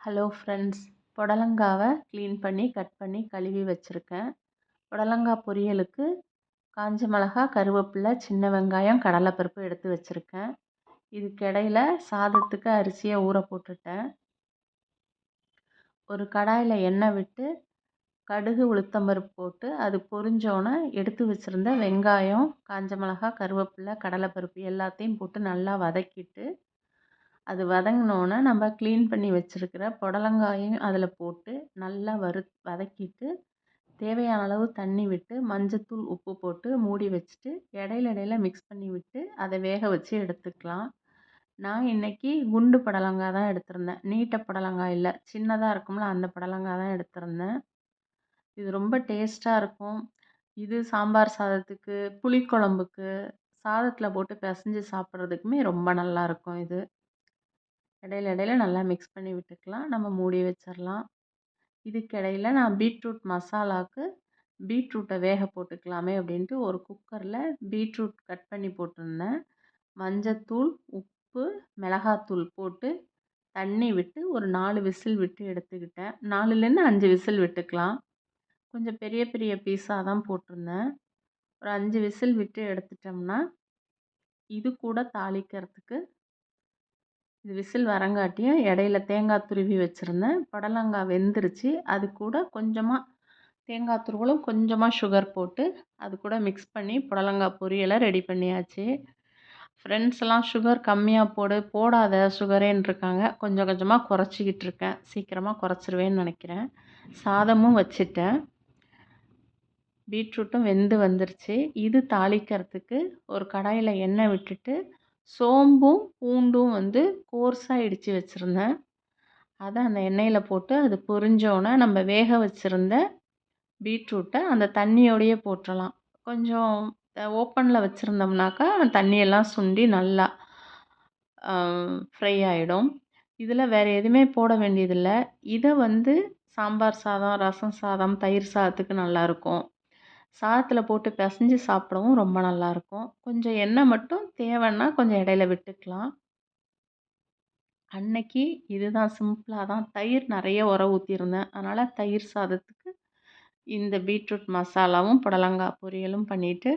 Hello friends. புடலங்காவை clean பண்ணி cut பண்ணி கழுவி வச்சுருக்கேன். புடலங்கா பொரியலுக்கு காஞ்ச மிளகா கருவேப்பிலை சின்ன வெங்காயம் கடலைப்பருப்பு எடுத்து வச்சுருக்கேன். இதுக்கு இடையில சாதத்துக்கு அரிசியை ஊற போட்டுட்டேன். ஒரு கடாயில் எண்ணெய் விட்டு கடுகு உளுத்தம்பருப்பு போட்டு அது பொரிஞ்சோன்னே எடுத்து வச்சுருந்த வெங்காயம் காஞ்ச மிளகா கருவேப்பிலை கடலைப்பருப்பு எல்லாத்தையும் போட்டு நல்லா வதக்கிட்டு அது வதங்கினோன்னே நம்ம க்ளீன் பண்ணி வச்சுருக்கிற புடலங்காயும் அதில் போட்டு நல்லா வறு வதக்கிட்டு தேவையான அளவு தண்ணி விட்டு மஞ்சத்தூள் உப்பு போட்டு மூடி வச்சுட்டு இடையில இடையில மிக்ஸ் பண்ணி விட்டு அதை வேக வச்சு எடுத்துக்கலாம். நான் இன்றைக்கி குண்டு புடலங்காய் தான் எடுத்திருந்தேன். நீட்ட புடலங்காய் இல்லை சின்னதாக இருக்கும்ல அந்த புடலங்காய் தான் எடுத்திருந்தேன். இது ரொம்ப டேஸ்ட்டாக இருக்கும். இது சாம்பார் சாதத்துக்கு புளிக்குழம்புக்கு சாதத்தில் போட்டு பிசைஞ்சு சாப்பிட்றதுக்குமே ரொம்ப நல்லாயிருக்கும் இது. இடையில இடையில நல்லா மிக்ஸ் பண்ணி விட்டுக்கலாம். நம்ம மூடி வச்சிடலாம் இதுக்கிடையில் நான் பீட்ரூட் மசாலாவுக்கு பீட்ரூட்டை வேக போட்டுக்கலாமே அப்படின்ட்டு ஒரு குக்கரில் பீட்ரூட் கட் பண்ணி போட்டிருந்தேன். மஞ்சத்தூள் உப்பு மிளகாத்தூள் போட்டு தண்ணி விட்டு ஒரு நாலு விசில் விட்டு எடுத்துக்கிட்டேன். நாலுலேருந்து அஞ்சு விசில் விட்டுக்கலாம். கொஞ்சம் பெரிய பெரிய பீஸாக தான் போட்டிருந்தேன். ஒரு அஞ்சு விசில் விட்டு எடுத்துட்டோம்னா இது கூட தாளிக்கிறதுக்கு இது விசில் வரங்காட்டியும் இடையில தேங்காய் துருவி வச்சுருந்தேன். புடலங்காய் வெந்துருச்சு. அது கூட கொஞ்சமாக தேங்காய் துருவலும் கொஞ்சமாக சுகர் போட்டு அது கூட மிக்ஸ் பண்ணி புடலங்காய் பொரியலை ரெடி பண்ணியாச்சு. ஃப்ரெண்ட்ஸ்லாம் சுகர் கம்மியாக போடு போடாத சுகரேன்னு இருக்காங்க. கொஞ்சம் கொஞ்சமாக குறைச்சிக்கிட்டு இருக்கேன். சீக்கிரமாக குறைச்சிருவேன்னு நினைக்கிறேன். சாதமும் வச்சிட்டேன். பீட்ரூட்டும் வெந்து வந்துருச்சு. இது தாளிக்கிறதுக்கு ஒரு கடாயில் எண்ணெய் விட்டுட்டு சோம்பும் பூண்டும் வந்து கோர்ஸாக இடித்து வச்சுருந்தேன். அதை அந்த எண்ணெயில் போட்டு அது பொரிஞ்சோன்னே நம்ம வேக வச்சுருந்த பீட்ரூட்டை அந்த தண்ணியோடையே போட்டுடலாம் கொஞ்சம் ஓப்பனில் வச்சுருந்தோம்னாக்கா தண்ணியெல்லாம் சுண்டி நல்லா ஃப்ரை ஆகிடும் இதில் வேறு எதுவுமே போட வேண்டியதில்லை. இதை வந்து சாம்பார் சாதம் ரசம் சாதம் தயிர் சாதத்துக்கு நல்லாயிருக்கும் சாதத்தில் போட்டு பிசைஞ்சு சாப்பிடவும் ரொம்ப நல்லாயிருக்கும். கொஞ்சம் எண்ணெய் மட்டும் தேவைன்னா கொஞ்சம் இடையில விட்டுக்கலாம். அன்னைக்கு இதுதான் சிம்பிளாக தான். தயிர் நிறைய உர ஊற்றிருந்தேன் அதனால் தயிர் சாதத்துக்கு இந்த பீட்ரூட் மசாலாவும் புடலங்காய் பொரியலும் பண்ணிவிட்டு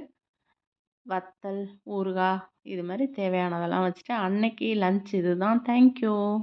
வத்தல் ஊறுகாய் இது மாதிரி தேவையானதெல்லாம் வச்சுட்டு அன்னைக்கு லன்ச் இது தான் தேங்க்யூ.